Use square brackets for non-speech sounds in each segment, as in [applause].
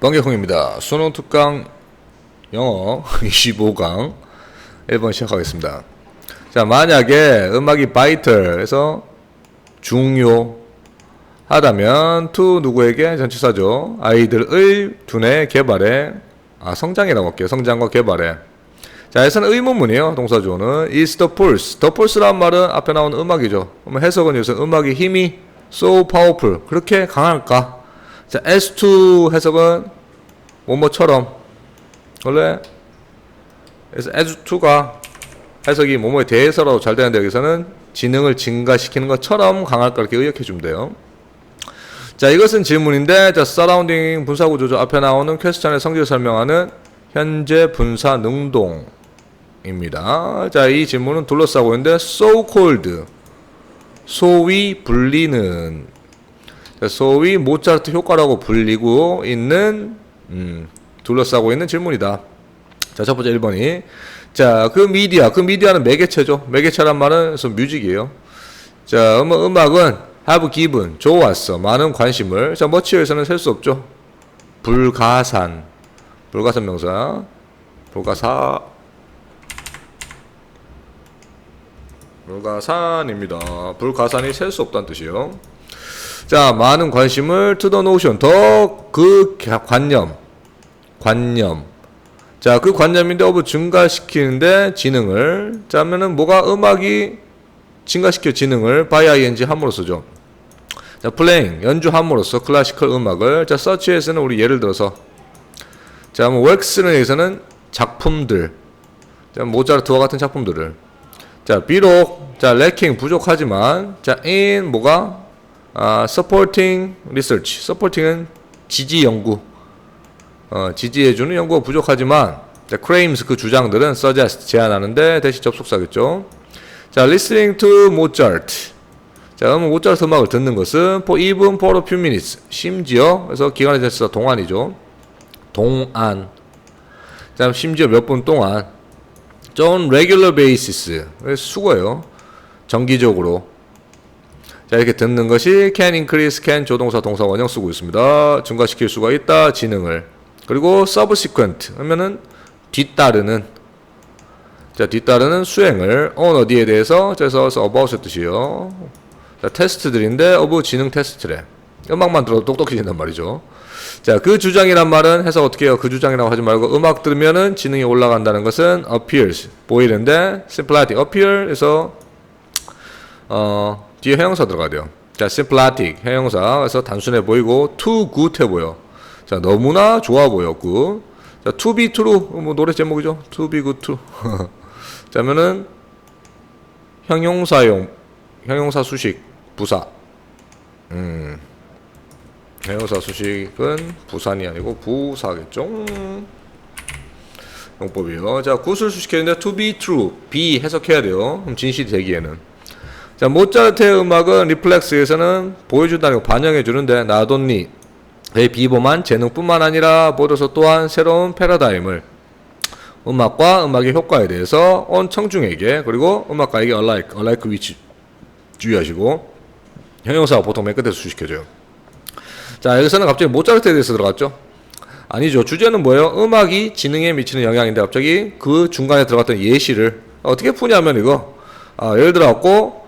번개콩입니다. 수능 특강 영어 [laughs] 25강 1번 시작하겠습니다. 자, 만약에 음악이 바이털에서 중요 하다면 to 누구에게 전치사죠. 아이들의 두뇌 개발에 아 성장이라고 할게요. 성장과 개발에 자, 여기서는 의문문이에요. 동사조는 is the pulse. the pulse란 말은 앞에 나온 음악이죠. 그러면 해석은 여기서 음악의 힘이 so powerful. 그렇게 강할까? 자, S2 해석은 뭐뭐처럼 원래 그래서 S2가 해석이 뭐뭐에 대해서라도 잘 되는데 여기서는 지능을 증가시키는 것처럼 강할까 이렇게 의역해 주면 돼요. 자, 이것은 질문인데 자, 서라운딩 분사 구조죠. 앞에 나오는 퀘스천의 성질을 설명하는 현재 분사 능동 입니다. 자, 이 질문은 둘러싸고 있는데 so called 소위 불리는 소위 모차르트 효과라고 불리고 있는 음, 둘러싸고 있는 질문이다. 자, 첫 번째 1번이 자, 그 미디어, 그 미디어는 매개체죠. 매개체란 말은 그래서 뮤직이에요. 자, 음, 음악은 have given, 좋았어. 많은 관심을. 자, 머치에서는 셀 수 없죠. 불가산. 불가산 명사. 불가사. 불가산입니다. 불가산이 셀 수 없다는 뜻이요. 자, 많은 관심을 the notion. 더그 관념. 관념. 자, 그 관념인데 어부 증가시키는데 지능을. 자, 하면은 뭐가 음악이 증가시켜 지능을 by ing 함으로써죠. 자, playing 연주함으로써 클래시컬 음악을. 자, search에서는 우리 예를 들어서 자, 뭐 웩스는 여기서는 작품들. 자, 모차르트와 같은 작품들을. 자, 비록 자, lacking 부족하지만 자, in 뭐가 아, supporting research. supporting은 지지 연구. 어, 지지해주는 연구가 부족하지만 자, claims 그 주장들은 suggest 제안하는데 대신 접속사겠죠. 자, listening to Mozart. 자, 그러면 모차르트 음악을 듣는 것은 for even for a few minutes. 심지어 그래서 기간에 대해서 동안이죠. 동안. 자, 심지어 몇 분 동안 on regular basis. 수고예요. 정기적으로. 자, 이렇게 듣는 것이 can increase, can 조동사, 동사 원형 쓰고 있습니다. 증가시킬 수가 있다, 지능을. 그리고 subsequent 하면은 뒤따르는 자, 뒤따르는 수행을 on 어디에 대해서 그래서 about의 뜻이요. 자, 테스트들인데 of 지능 테스트래. 음악만 들어도 똑똑해진단 말이죠. 자, 그 주장이란 말은 해석 어떻게 해요? 그 주장이라고 하지 말고 음악 들으면은 지능이 올라간다는 것은 appears 보이는데 sympathetic appear에서 어 뒤에 형용사 들어가야 돼요. 자, sympathetic 형용사 그래서 단순해 보이고 too good 해 보여. 자, 너무나 좋아 good. 자, to be true 뭐 노래 제목이죠. to be good to. [laughs] 자면은 형용사용 형용사 수식 부사. 음. 형용사 수식은 부산이 아니고 부사겠죠. 용법이요. 자, 굿을 수식했는데 to be true, be 해석해야 돼요. 진실이 되기에는. 자, 모차르트의 음악은 리플렉스에서는 보여준다는 거 반영해 주는데 나돈니 의 비범한 재능뿐만 아니라 보더서 또한 새로운 패러다임을 음악과 음악의 효과에 대해서 온 청중에게 그리고 음악가에게 alike, alike which 주의하시고 형용사가 보통 맨 끝에서 수식해줘요. 자, 여기서는 갑자기 모차르트에 대해서 들어갔죠? 아니죠. 주제는 뭐예요? 음악이 지능에 미치는 영향인데 갑자기 그 중간에 들어갔던 예시를 어떻게 푸냐면 이거. 아, 예를 들어갖고,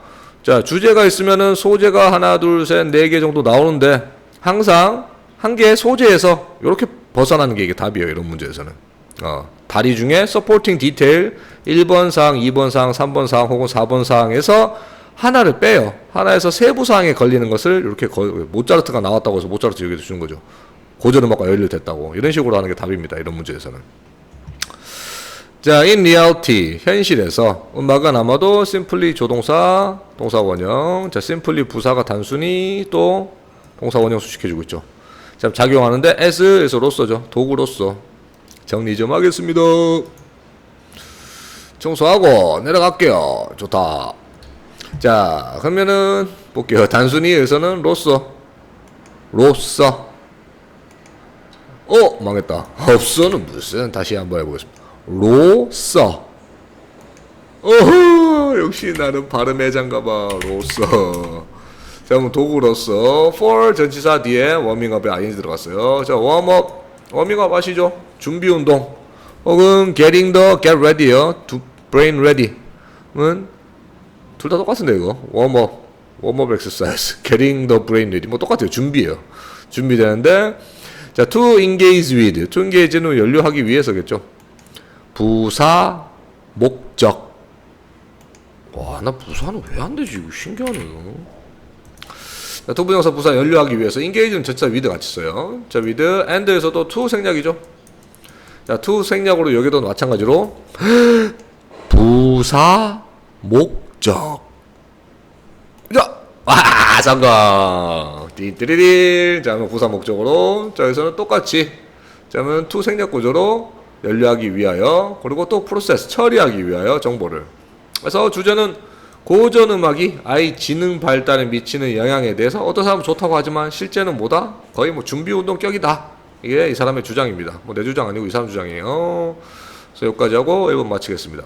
자, 주제가 있으면은 소재가 하나, 둘, 셋, 네 개 정도 나오는데 항상 한 개의 소재에서 이렇게 벗어나는 게 이게 답이에요. 이런 문제에서는. 어, 다리 중에 supporting detail 1번 사항, 2번 사항, 3번 사항 혹은 4번 사항에서 하나를 빼요. 하나에서 세부 사항에 걸리는 것을 이렇게 거, 모차르트가 나왔다고 해서 모차르트 여기서 주는 거죠. 고전 음악과 연결됐다고. 이런 식으로 하는 게 답입니다. 이런 문제에서는. 자, in reality 현실에서 음악은 아마도 simply 조동사, 동사 원형. 자, simply 부사가 단순히 또 동사 원형 수식해 주고 있죠. 자, 작용하는데 as에서 로서죠. 도구로서. 정리 좀 하겠습니다. 청소하고 내려갈게요. 좋다. 자, 그러면은 볼게요. 단순히 여기서는 로서. 로서. 어, 망했다. 없어는 무슨 다시 한번 해보겠습니다. 로서. 어허, 역시 나는 발음 애장가봐. 로서. 자, 그럼 도구로서 for 전치사 뒤에 워밍업에 ing 들어갔어요. 자, 웜업 워밍업 아시죠? 준비 운동 혹은 getting the get ready요. to brain ready는 둘다 똑같은데 이거 웜업 웜업 엑서사이즈 getting the brain ready 뭐 똑같아요. 준비예요. 준비되는데 자 to engage with to engage는 연료하기 위해서겠죠. 부사 목적 와 나 부사는 왜 안 되지 이거 신기하네 이거 자, 투부정사 부사 연료하기 위해서 engage는 전치사 with 같이 써요 자 with and에서도 to 생략이죠 자 to 생략으로 여기도 마찬가지로 [gasps] 부사 목적 자, 아, 성공. 띠띠리리. 자, 그럼 부사 목적으로. 자, 여기서는 똑같이. 자, 그러면 to 생략 구조로 연료하기 위하여. 그리고 또 프로세스 처리하기 위하여 정보를. 그래서 주제는 고전 음악이 아이 지능 발달에 미치는 영향에 대해서 어떤 사람은 좋다고 하지만 실제는 뭐다? 거의 뭐 준비 운동 격이다. 이게 이 사람의 주장입니다. 뭐 내 주장 아니고 이 사람 주장이에요. 그래서 여기까지 하고 1번 마치겠습니다.